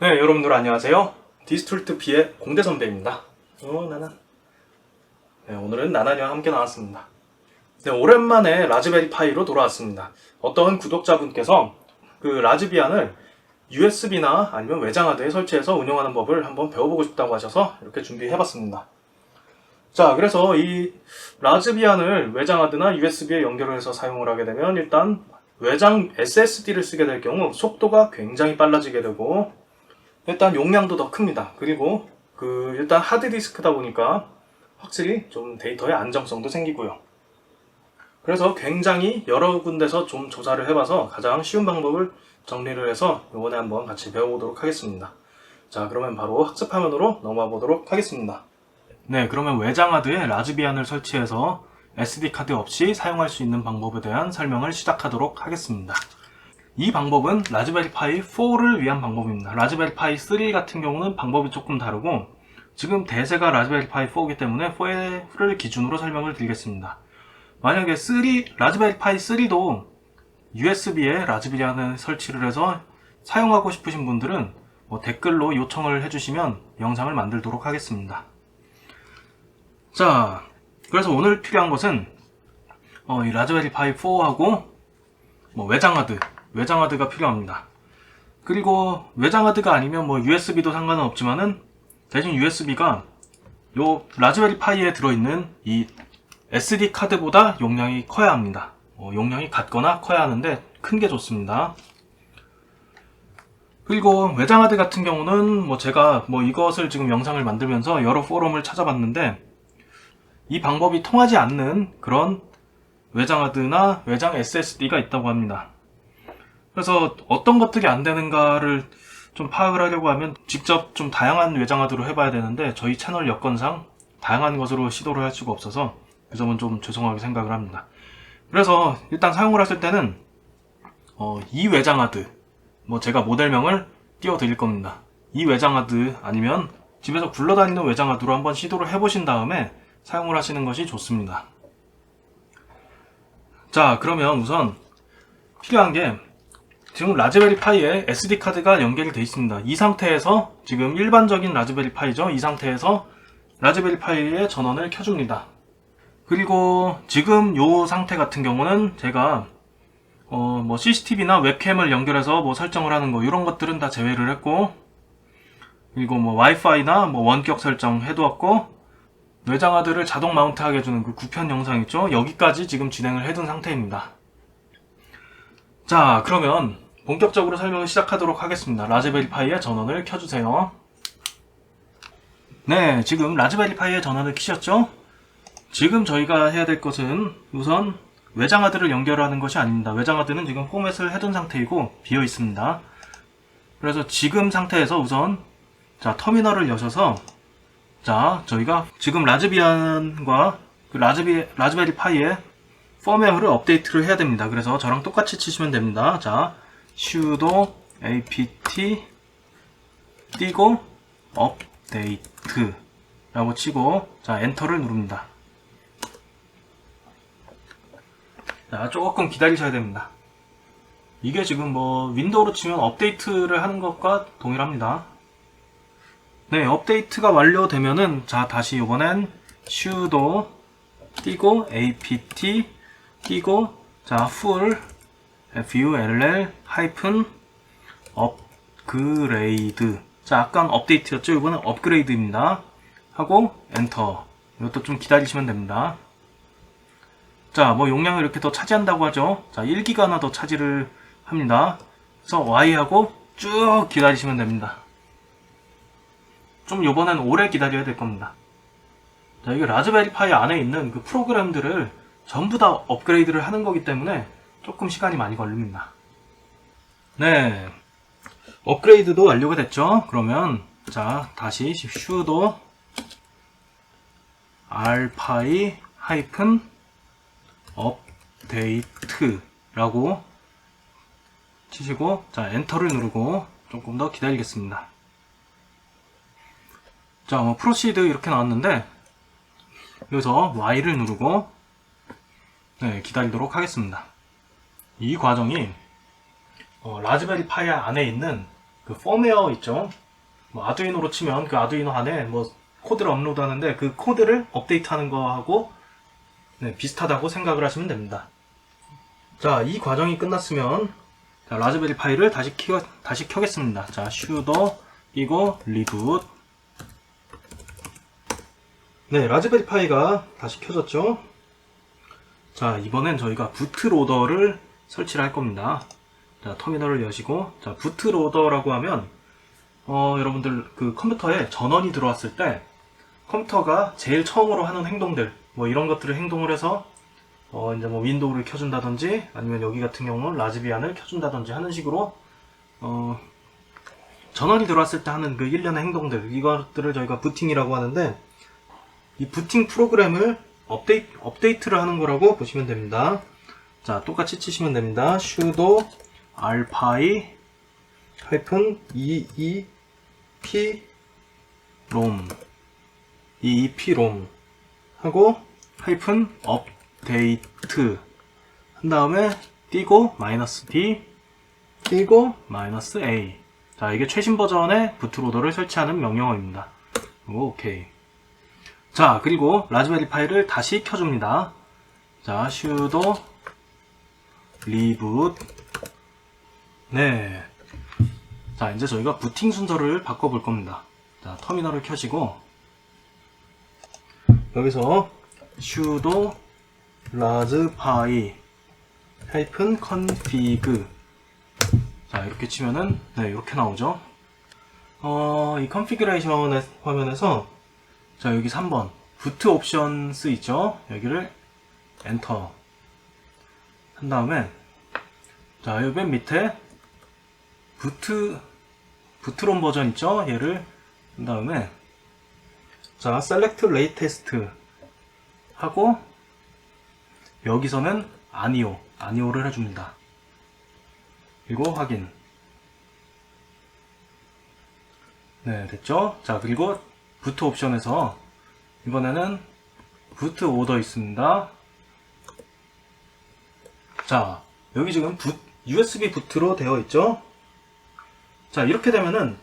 네, 여러분들 안녕하세요. 디스톨트 P의 공대 선배입니다. 어, 나나. 네, 오늘은 나나니와 함께 나왔습니다. 네, 오랜만에 라즈베리 파이로 돌아왔습니다. 어떤 구독자분께서 그 라즈비안을 USB나 아니면 외장하드에 설치해서 운영하는 법을 한번 배워보고 싶다고 하셔서 이렇게 준비해봤습니다. 자, 그래서 이 라즈비안을 외장하드나 USB에 연결을 해서 사용을 하게 되면 일단 외장 SSD를 쓰게 될 경우 속도가 굉장히 빨라지게 되고 일단 용량도 더 큽니다. 그리고 그 일단 하드디스크다 보니까 확실히 좀 데이터의 안정성도 생기고요. 그래서 굉장히 여러 군데서 좀 조사를 해봐서 가장 쉬운 방법을 정리를 해서 이번에 한번 같이 배워보도록 하겠습니다. 자, 그러면 바로 학습 화면으로 넘어가 보도록 하겠습니다. 네, 그러면 외장하드에 라즈비안을 설치해서 SD카드 없이 사용할 수 있는 방법에 대한 설명을 시작하도록 하겠습니다. 이 방법은 라즈베리 파이 4를 위한 방법입니다. 라즈베리 파이 3 같은 경우는 방법이 조금 다르고 지금 대세가 라즈베리 파이 4이기 때문에 4를 기준으로 설명을 드리겠습니다. 만약에 3, 라즈베리 파이 3도 USB에 라즈베리안을 설치를 해서 사용하고 싶으신 분들은 뭐 댓글로 요청을 해주시면 영상을 만들도록 하겠습니다. 자, 그래서 오늘 필요한 것은 어, 이 라즈베리 파이 4하고 뭐 외장하드, 외장하드가 필요합니다. 그리고 외장하드가 아니면 뭐 USB도 상관은 없지만은 대신 USB가 요 라즈베리 파이에 들어있는 이 SD 카드보다 용량이 커야 합니다. 어, 용량이 같거나 커야 하는데 큰 게 좋습니다. 그리고 외장하드 같은 경우는 뭐 제가 뭐 이것을 지금 영상을 만들면서 여러 포럼을 찾아봤는데 이 방법이 통하지 않는 그런 외장하드나 외장 SSD가 있다고 합니다. 그래서 어떤 것들이 안 되는가를 좀 파악을 하려고 하면 직접 좀 다양한 외장하드로 해봐야 되는데 저희 채널 여건상 다양한 것으로 시도를 할 수가 없어서 그 점은 좀 죄송하게 생각을 합니다. 그래서 일단 사용을 하실 때는 어, 이 외장하드 뭐 제가 모델명을 띄워드릴 겁니다. 이 외장하드 아니면 집에서 굴러다니는 외장하드로 한번 시도를 해보신 다음에 사용을 하시는 것이 좋습니다. 자, 그러면 우선 필요한 게 지금 라즈베리 파이에 SD 카드가 연결이 되어 있습니다. 이 상태에서 지금 일반적인 라즈베리 파이죠. 이 상태에서 라즈베리 파이의 전원을 켜줍니다. 그리고 지금 요 상태 같은 경우는 제가 어, 뭐 CCTV나 웹캠을 연결해서 뭐 설정을 하는 거 이런 것들은 다 제외를 했고 그리고 뭐 와이파이나 뭐 원격 설정 해두었고 외장하드를 자동 마운트하게 해주는 그 구편 영상 있죠? 여기까지 지금 진행을 해둔 상태입니다. 자, 그러면 본격적으로 설명을 시작하도록 하겠습니다. 라즈베리 파이의 전원을 켜주세요. 네, 지금 라즈베리 파이의 전원을 켜셨죠? 지금 저희가 해야 될 것은 우선 외장하드를 연결하는 것이 아닙니다. 외장하드는 지금 포맷을 해둔 상태이고 비어 있습니다. 그래서 지금 상태에서 우선 자 터미널을 여셔서 자 저희가 지금 라즈비안과 그 라즈비 라즈베리 파이의 펌웨어를 업데이트를 해야 됩니다. 그래서 저랑 똑같이 치시면 됩니다. 자 sudo apt 띄고 업데이트 라고 치고 자 엔터를 누릅니다. 자, 조금 기다리셔야 됩니다. 이게 지금 뭐 윈도우로 치면 업데이트를 하는 것과 동일합니다. 네, 업데이트가 완료되면은 자, 다시 이번엔 sudo 띄고 apt 띄고 자, full full 하이픈 업그레이드 자, 아까 업데이트였죠? 이번엔 업그레이드입니다. 하고 엔터. 이것도 좀 기다리시면 됩니다. 자, 뭐 용량을 이렇게 더 차지한다고 하죠. 자, 1기가나 더 차지를 합니다. 그래서 Y하고 쭉 기다리시면 됩니다. 좀 요번엔 오래 기다려야 될 겁니다. 자, 이게 라즈베리 파이 안에 있는 그 프로그램들을 전부 다 업그레이드를 하는 거기 때문에 조금 시간이 많이 걸립니다. 네. 업그레이드도 완료가 됐죠? 그러면, 자, 다시 sudo r파이 하이픈 업데이트라고 치시고 자 엔터를 누르고 조금 더 기다리겠습니다. 자, 뭐 프로시드 이렇게 나왔는데 여기서 Y를 누르고 네, 기다리도록 하겠습니다. 이 과정이 어, 라즈베리 파이 안에 있는 그 펌웨어 있죠. 뭐 아두이노로 치면 그 아두이노 안에 뭐 코드를 업로드하는데 그 코드를 업데이트하는 거하고 네, 비슷하다고 생각을 하시면 됩니다. 자, 이 과정이 끝났으면 자, 라즈베리 파이를 다시 켜 다시 켜겠습니다. 자, sudo 이거 리붓 네, 라즈베리 파이가 다시 켜졌죠. 자, 이번엔 저희가 부트 로더를 설치를 할 겁니다. 자, 터미널을 여시고, 자, 부트로더라고 하면, 어, 여러분들 그 컴퓨터에 전원이 들어왔을 때, 컴퓨터가 제일 처음으로 하는 행동들, 뭐 이런 것들을 행동을 해서, 어, 이제 뭐 윈도우를 켜준다든지, 아니면 여기 같은 경우는 라즈비안을 켜준다든지 하는 식으로, 어, 전원이 들어왔을 때 하는 그 일련의 행동들, 이것들을 저희가 부팅이라고 하는데, 이 부팅 프로그램을 업데이트, 업데이트를 하는 거라고 보시면 됩니다. 자, 똑같이 치시면 됩니다. sudo alpy 하이픈 eep rom eep rom 하고 하이픈 업데이트 한 다음에 띄고 마이너스 d 띄고 마이너스 a 자 이게 최신 버전의 부트로더를 설치하는 명령어입니다. 오케이 자, 그리고 라즈베리 파이를 다시 켜줍니다. 자, reboot. 네. 자, 이제 저희가 부팅 순서를 바꿔볼 겁니다. 자, 터미널을 켜시고, 여기서 sudo raspberry config. 자, 이렇게 치면은, 네, 이렇게 나오죠. 어, 이 컨피그레이션 화면에서 자 여기 3번 부트 옵션스 있죠 여기를 엔터 한 다음에 자 여기 맨 밑에 부트 부트론 버전 있죠? 얘를 한 다음에 자 셀렉트 레이테스트 하고 여기서는 아니오 아니오를 해줍니다. 그리고 확인. 네 됐죠? 자 그리고 부트 옵션에서 이번에는 부트 오더 있습니다. 자, 여기 지금 부, USB 부트로 되어 있죠? 자, 이렇게 되면은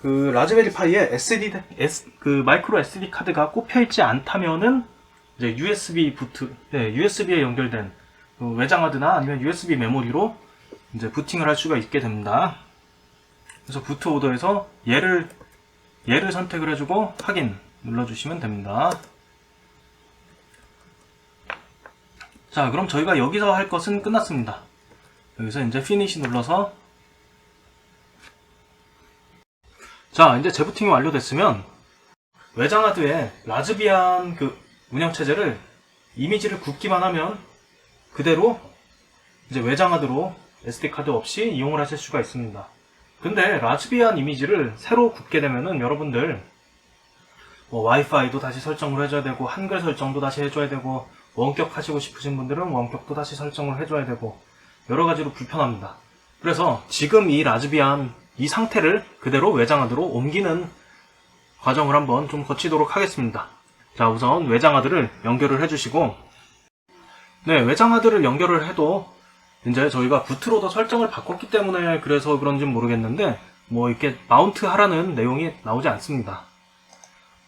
그 라즈베리 파이에 SD, S, 그 마이크로 SD 카드가 꼽혀 있지 않다면은 이제 USB 부트, 네, USB에 연결된 그 외장 하드나 아니면 USB 메모리로 이제 부팅을 할 수가 있게 됩니다. 그래서 부트 오더에서 얘를 얘를 선택을 해주고 확인 눌러주시면 됩니다. 자, 그럼 저희가 여기서 할 것은 끝났습니다. 여기서 이제 피니시 눌러서 자, 이제 재부팅이 완료됐으면 외장하드에 라즈비안 그 운영체제를 이미지를 굽기만 하면 그대로 이제 외장하드로 SD카드 없이 이용을 하실 수가 있습니다. 근데 라즈비안 이미지를 새로 굽게 되면은 여러분들 뭐 와이파이도 다시 설정을 해줘야 되고 한글 설정도 다시 해줘야 되고 원격 하시고 싶으신 분들은 원격도 다시 설정을 해줘야 되고 여러 가지로 불편합니다. 그래서 지금 이 라즈비안 이 상태를 그대로 외장하드로 옮기는 과정을 한번 좀 거치도록 하겠습니다. 자 우선 외장하드를 연결을 해주시고 네 외장하드를 연결을 해도 이제 저희가 부트로더 설정을 바꿨기 때문에 그래서 그런지 모르겠는데 뭐 이렇게 마운트 하라는 내용이 나오지 않습니다.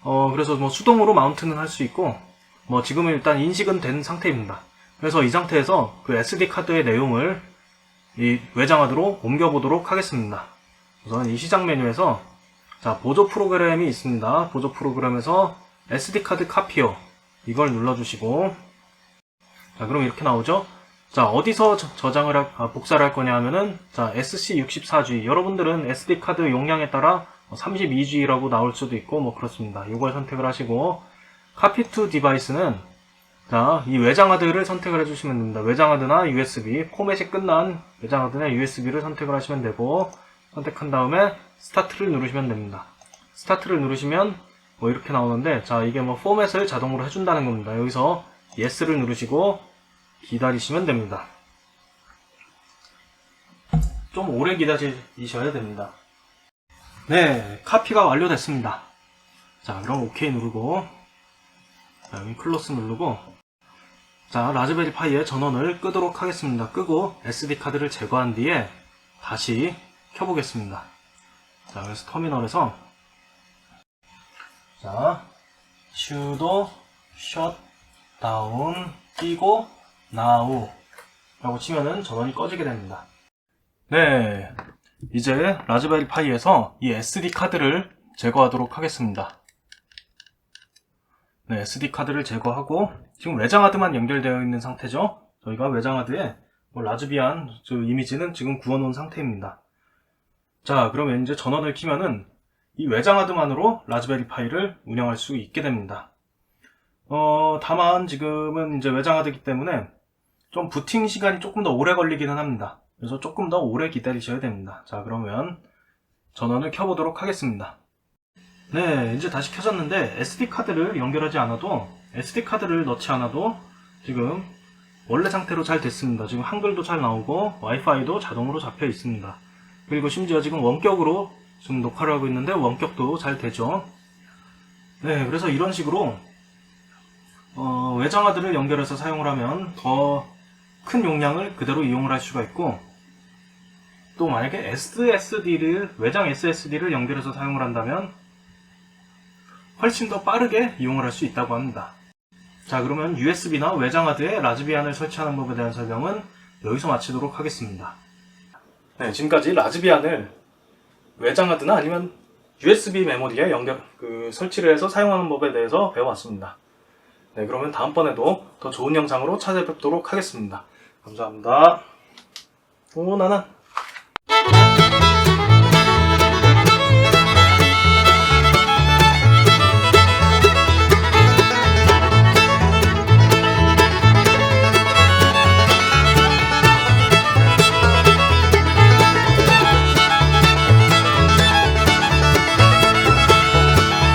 어 그래서 뭐 수동으로 마운트는 할 수 있고 뭐 지금은 일단 인식은 된 상태입니다. 그래서 이 상태에서 그 SD 카드의 내용을 이 외장하드로 옮겨보도록 하겠습니다. 우선 이 시작 메뉴에서 자 보조 프로그램이 있습니다. 보조 프로그램에서 SD 카드 카피어 이걸 눌러주시고 자 그럼 이렇게 나오죠. 자, 어디서 저, 장을 할, 아, 복사를 할 거냐 하면은, 자, SC64G. 여러분들은 SD카드 용량에 따라 32G라고 나올 수도 있고, 뭐 그렇습니다. 이걸 선택을 하시고, 카피 투 디바이스는, 자, 이 외장하드를 선택을 해주시면 됩니다. 외장하드나 USB, 포맷이 끝난 외장하드나 USB를 선택을 하시면 되고, 선택한 다음에, 스타트를 누르시면 됩니다. 스타트를 누르시면, 뭐 이렇게 나오는데, 자, 이게 뭐 포맷을 자동으로 해준다는 겁니다. 여기서, yes를 누르시고, 기다리시면 됩니다. 좀 오래 기다리셔야 됩니다. 네, 카피가 완료됐습니다. 자, 그럼 OK 누르고, 자, 여기 클로스 누르고, 자, 라즈베리 파이의 전원을 끄도록 하겠습니다. 끄고 SD카드를 제거한 뒤에 다시 켜보겠습니다. 자, 그래서 터미널에서 자, sudo shutdown 끼고 now 라고 치면은 전원이 꺼지게 됩니다. 네, 이제 라즈베리 파이에서 이 SD 카드를 제거하도록 하겠습니다. 네, SD 카드를 제거하고 지금 외장하드만 연결되어 있는 상태죠. 저희가 외장하드에 뭐 라즈비안 저 이미지는 지금 구워놓은 상태입니다. 자, 그러면 이제 전원을 키면은 이 외장하드만으로 라즈베리 파이를 운영할 수 있게 됩니다. 어, 다만 지금은 이제 외장하드이기 때문에 좀 부팅 시간이 조금 더 오래 걸리기는 합니다. 그래서 조금 더 오래 기다리셔야 됩니다. 자, 그러면 전원을 켜보도록 하겠습니다. 네, 이제 다시 켜졌는데 SD 카드를 연결하지 않아도 SD 카드를 넣지 않아도 지금 원래 상태로 잘 됐습니다. 지금 한글도 잘 나오고 와이파이도 자동으로 잡혀 있습니다. 그리고 심지어 지금 원격으로 지금 녹화를 하고 있는데 원격도 잘 되죠. 네, 그래서 이런 식으로 어, 외장하드를 연결해서 사용을 하면 더 큰 용량을 그대로 이용을 할 수가 있고 또 만약에 SSD를 외장 SSD를 연결해서 사용을 한다면 훨씬 더 빠르게 이용을 할 수 있다고 합니다. 자 그러면 USB나 외장하드에 라즈비안을 설치하는 법에 대한 설명은 여기서 마치도록 하겠습니다. 네, 지금까지 라즈비안을 외장하드나 아니면 USB 메모리에 연결 그 설치를 해서 사용하는 법에 대해서 배워왔습니다. 네, 그러면 다음번에도 더 좋은 영상으로 찾아뵙도록 하겠습니다. 감사합니다. 오, 나나.